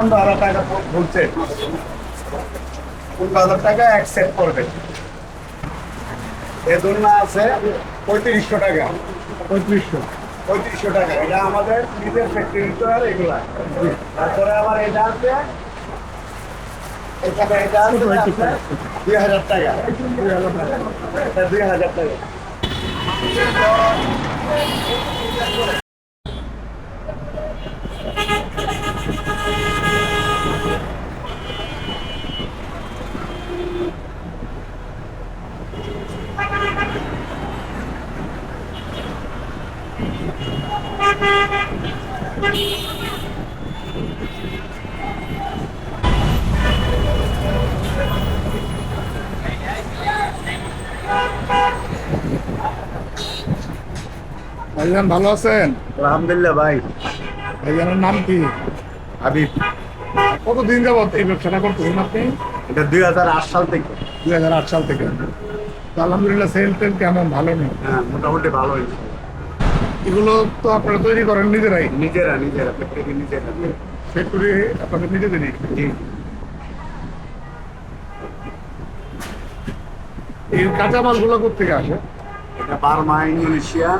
পনেরো হাজার টাকা বলছে। পনেরো হাজার টাকা অ্যাকসেপ্ট করবে এদের না আছে পঁয়ত্রিশশো টাকা। পঁয়ত্রিশশো। পঁয়ত্রিশশো টাকা। এটা আমাদের নিজের ফ্যাক্টরি আর এগুলা। তারপরে আবার এটা আছে দুই হাজার টাকা। দুই হাজার টাকা। ভাইজান ভালো আছেন? আলহামদুলিল্লাহ ভাই। ভাইজানের নাম কি? হাবিব। কতদিন যাবত এই ব্যবসাটা করতেছেন আপনি? এটা দুই হাজার আট সাল থেকে। দুই হাজার আট সাল থেকে। আলহামদুলিল্লাহ সেল টেল কেমন? ভালো নেই হ্যাঁ মোটামুটি ভালো হয়েছে। এগুলো তো আপনারা তৈরি করেন নিজেরাই? নিজেরা নিজেরা ফ্যাক্টরি নিজেরা। ফ্যাক্টরি আপনাদের নিজেদেরই জি। এই কাঁচামালগুলো কোথেকে আসে? এটা বার্মা ইন্দোনেশিয়া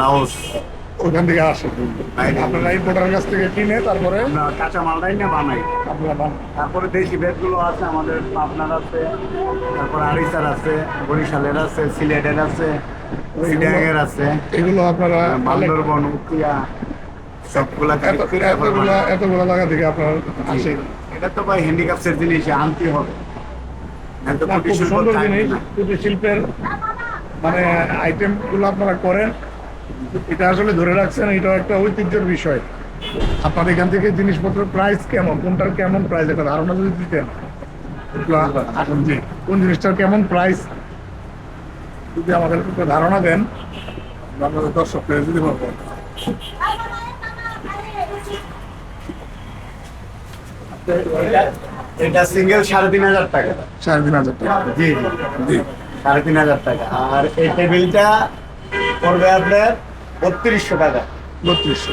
লাওস। ওখান থেকে আসে। আপনারা ইম্পোর্টারের কাছ থেকে কিনে তারপরে কাঁচা মালটাই না বানাই। তারপরে দেশি বেদগুলো আছে আমাদের পাবনার আছে তারপরে আরিসার আছে বরিশালের আছে সিলেটের আছে। সিডাঙের আছে। এগুলো আপনারা বান্দরবন উকিয়া সবগুলা এত- collect করে তারপর এতগুলো বানাই। এতগুলো জায়গা থেকে আপনার আসে। এটা তো ভাই হ্যান্ডিক্যাপসের জিনিস আনতে হবে। এত না, কোটি খুব শিল্প সুন্দর জিনিস কুটির শিল্পের মানে আপনারা করেন। এটা আসলে ধরে রাখছেন এটা একটা ঐতিহ্যের বিষয়। আপনার এখান থেকে জিনিসপত্র প্রাইস কেমন? কোনটার কেমন প্রাইস একটা ধারণা যদি দিতেন। এখন কোন জিনিসটার কেমন প্রাইস যদি আমাদের একটা ধারণা দেন আপনাদের দর্শকদের যদি পারব এটা- সিঙ্গেল সাড়ে তিন হাজার টাকা। সাড়ে তিন হাজার টাকা। জি জি। জি। সাড়ে তিন হাজার টাকা। আর এই টেবিলটা পড়বে আপনার বত্রিশশো টাকা। বত্রিশশো।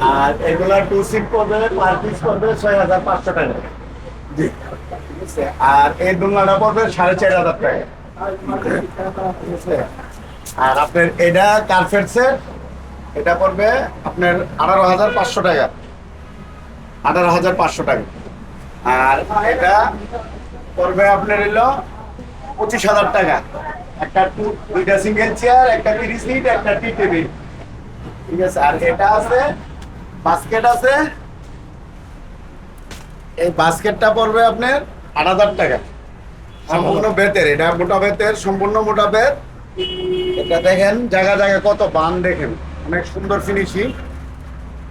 আর এগুলা টু সিট পার পিস করবে ছয় হাজার পাঁচশো টাকা। জি। আর এই দোলনাটা পড়বে সাড়ে চার হাজার টাকা। আর আপনার এটা কার্পেট সেট এটা পড়বে আপনার আঠারো হাজার পাঁচশো টাকা। আঠারো হাজার পাঁচশো টাকা। আর এটা পড়বে আপনার এলো পঁচিশ হাজার টাকা। একটা টু- দুইটা সিঙ্গেল চেয়ার একটা থ্রি সিট একটা টি টেবিল ঠিক আছে? আর এটা আছে বাস্কেট আছে। এই বাস্কেটটা পড়বে আপনার আট হাজার টাকা। সম্পূর্ণ বেতের এটা মোটা বেতের সম্পূর্ণ মোটা বেত। এটা দেখেন জায়গা জায়গা কত বান দেখেন। অনেক সুন্দর ফিনিশিং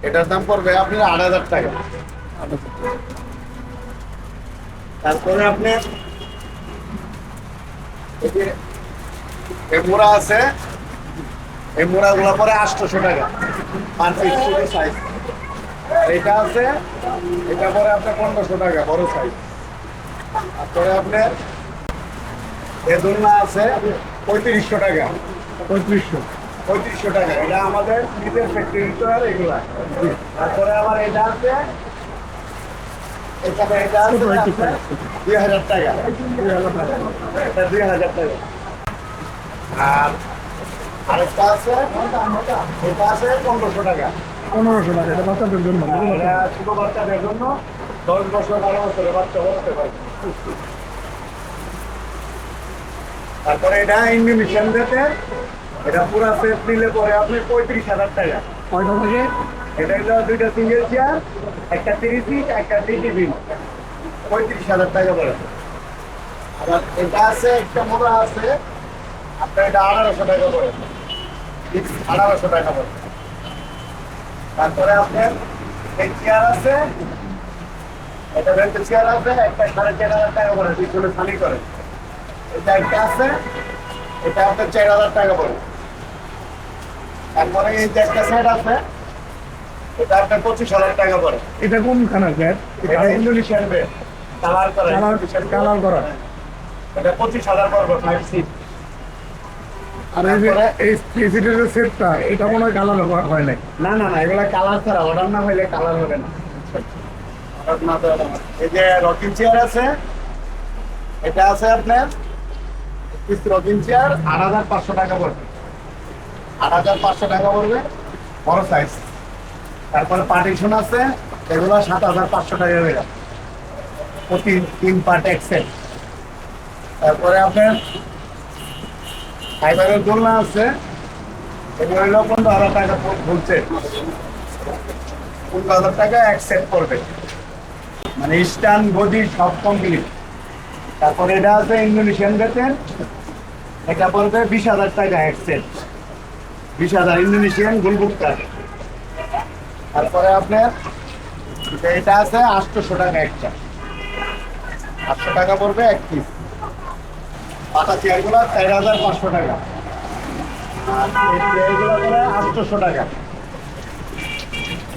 এটার দাম পড়বে আপনার আট হাজার টাকা। তারপরে আপনি এই মোড়া আছে এই মোড়া গুলো পরে আটশোশো টাকা পার পিস ছোট সাইজ এটা আছে এটা পরে আপনার পনেরোশো টাকা বড় সাইজ তারপরে আপনার দোলনা আছে পঁয়ত্রিশশো টাকা। পঁয়ত্রিশশো। পঁয়ত্রিশশো টাকা। এটা আমাদের নিজের ফ্যাক্টরি আর এগুলা। তারপরে আবার এটা আছে এখানে এটা আছে ছোট একটু আপনার দুই হাজার টাকা। এটা দুই হাজার টাকা। আর আরেকটা আছে এটা আছে পনেরোশো টাকা। পনেরোশো টাকা এটা বাচ্চাদের জন্য। ছোট বাচ্চাদের জন্য দশ বছর বারো বছরের বাচ্চা বলতে পারে। তারপরে এটা ইন্দোনেশিয়ান দেশে এটা পুরা সেট নিলে পরে আপনি পঁয়ত্রিশ হাজার টাকা। কয়টা থেকে? এটা হলো দুইটা সিঙ্গেল চেয়ার একটা তিরিশ সিট একটা টিভি পঁয়ত্রিশ হাজার টাকা পড়ে আবার এটা আছে একটা মোড়া আছে আপনার এটা আঠারোশো টাকা পড়ে আঠারোশো টাকা পড়ে তারপরে আপনার এই চেয়ার আছে এটা রেন্টের চেয়ার আছে একটা সাড়ে চার হাজার টাকা পড়ে পিছনে খালি করে। এটা একটা আছে এটা আপনার চার হাজার টাকা পড়ে তারপরে এই যে একটা সেট আছে এটা আপনার পঁচিশ হাজার টাকা পড়ে। এটা কোনখানে ব্যাট এটা ইন্দোনেশিয়ান কালার করে কালার কালার করা। এটা পঁচিশ হাজার পড়বে ফাইভ সিট আর এই যে এই থ্রি সেটটা এটা মনে হয় কালার হয় নাই। না না না এগুলা কালার ছাড়া অর্ডার না হইলে কালার হবে না। এই যে রকিং চেয়ার আছে এটা আছে আপনার চেয়ার আট হাজার পাঁচশো টাকা পড়বে। আট হাজার পাঁচশো টাকা পড়বে বড় সাইজ তারপরে পার্টিশন আছে, এগুলো সাত হাজার পাঁচশো টাকা প্রতি তিন পার্ট তারপরে আপনার ফাইবারের দোলনা আছে টাকা বলছে। হাজার টাকা মানে স্টান গদি সব কমপ্লিট তারপরে এটা আছে ইন্দোনেশিয়ান বেতন। এটা পড়বে বিশ হাজার টাকা অ্যাকসেপ্ট বিশ হাজার ইন্দোনেশিয়ান গুলবুক্তার তারপরে আপনার এটা আছে আটশোশো টাকা একটা আটশো টাকা পড়বে এক পিস পাতা চেয়ারগুলো চার হাজার পাঁচশো টাকা। আটশোশো টাকা।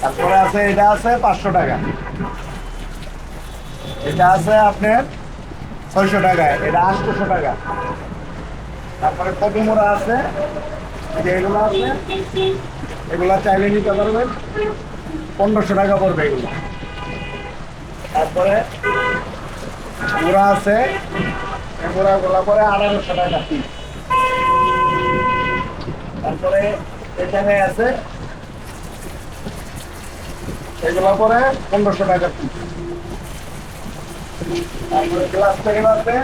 তারপরে আছে, এটা আছে পাঁচশো টাকা। এটা আছে আপনার ছয়শো টাকা, এটা আটশোশো টাকা। তারপরে কদুমোড়া আছে? এগুলো আছে, এগুলো চাইলে নিতে পারবেন। পনেরোশো টাকা পড়বে এগুলো। তারপরে মোড়া আছে, এই মোড়াগুলো পরে আঠারোশো টাকা তারপরে এখানে আছে, এগুলো পরে পনেরোশো টাকা পিস। আছে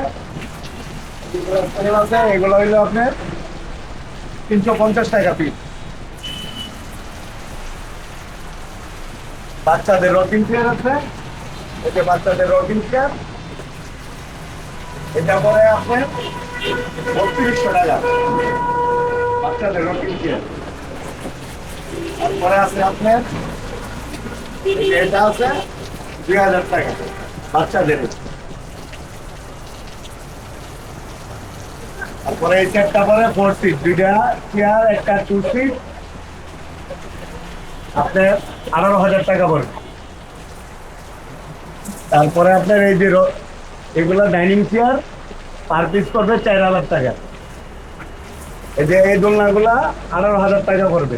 আছে এগুলো হইল আপনার তিনশো পঞ্চাশ টাকা পিস বাচ্চাদের রকিং চেয়ার আছে। এটা বাচ্চাদের রকিং চেয়ার এটা পরে আপনার বত্রিশশো টাকা। বাচ্চাদের রকিং চেয়ার তারপরে আছে আপনার এটা আছে, দুই হাজার টাকা। বাচ্চাদের তারপরে এই চারটা পরে ফোর সিট দুইটা চেয়ার একটা টু সিট আপনার আঠারো হাজার টাকা পড়বে। তারপরে আপনার এই যে এগুলো ডাইনিং চেয়ার পার পিস পড়বে চার হাজার টাকা। এই যে এই দোলনাগুলা আঠারো হাজার টাকা পড়বে।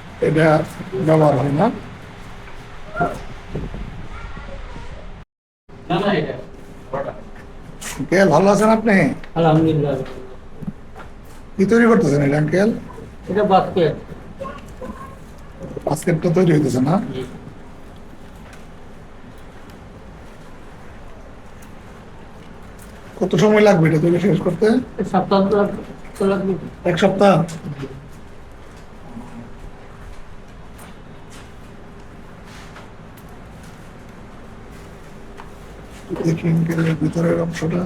এটা ব্যবহার হয় না। আঙ্কেল ভালো আছেন আপনি? আলহামদুলিল্লাহ। কি তৈরি করতেছেন এটা আঙ্কেল? এটা বাস্কেট। বাস্কেটটা তৈরি হইতেছে না? কত সময় লাগবে এটা তৈরি শেষ করতে? সপ্তাহ এক সপ্তাহ? দেখি আঙ্কেলের ভিতরের অংশটা।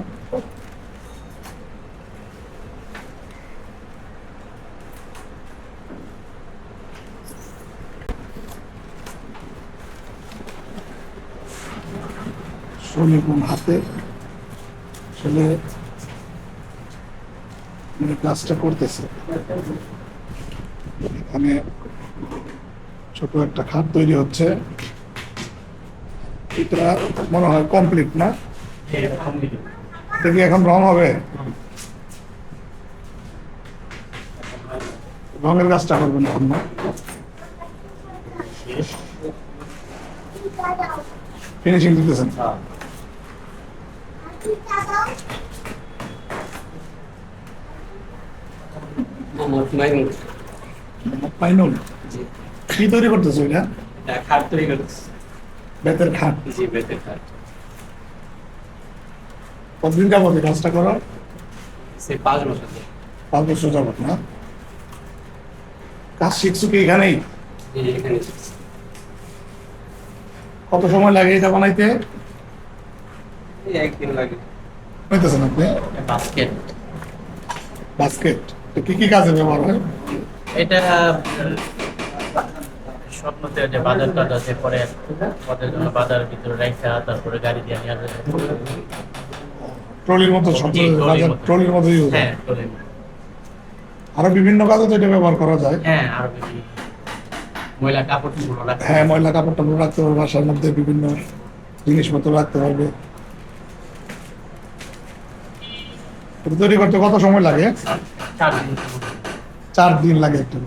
শ্রমিক হাতে আসলে মানে কাজটা করতেছে। এখানে ছোট একটা খাট তৈরি হচ্ছে। এটা মনে হয় কমপ্লিট না? এটা কি এখন রং হবে? রঙের কাজটা করবেন এখন না? ফিনিশিং দিতেছেন। মাইনুল। কি তৈরি করতেছো এটা খাট তৈরি করতেছি। বেতের খাট। জি বেতের খাট। কতদিন যাবত এই কাজটা করো সে পাঁচ বছর পাঁচ বছর যাবত না? কাজ শিখছো কি এখানেই। কত সময় লাগে এটা বানাইতে? একদিন লাগে। হইতেছেন আপনি? বাস্কেট। বাস্কেট। তো কি কি কাজে ব্যবহার হয়? এটা স্বপ্নতে যে বাজার পরে ওদের জন্য বাজারের ভিতরে রেখা তারপরে গাড়ি দিয়ে নিয়ে যাবে ট্রলির মতো ট্রলির মতো। ইউজ হ্যাঁ ট্রলির আরও বিভিন্ন কাজে তো এটা ব্যবহার করা যায়। হ্যাঁ আর বেশি। ময়লা কাপড় হ্যাঁ ময়লা কাপড় টাপড় রাখতে পারবে বাসার মধ্যে বিভিন্ন জিনিসপত্র রাখতে পারবে তৈরি করতে কত সময় লাগে। চার দিন। লাগে একটা।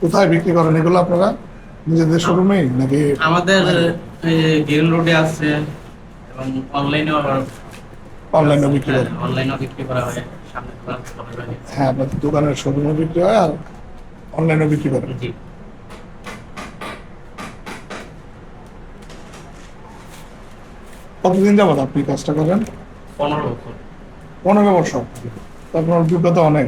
কোথায় বিক্রি করেন? এগুলো আপনারা নিজেদের শোরুমেই নাকি আমাদের গ্রিন রোডে আছে এবং অনলাইনেও বিক্রি করেন? অনলাইনেও বিক্রি করা হয় দোকান করা হয়। হ্যাঁ আপনাদের দোকানের শোরুমে বিক্রি হয় আর অনলাইনে বিক্রি করেন? জি। কতদিন যাবত আপনি কাজটা করেন? পনেরো বছর। পনেরো বছর। তো আপনার অভিজ্ঞতা অনেক।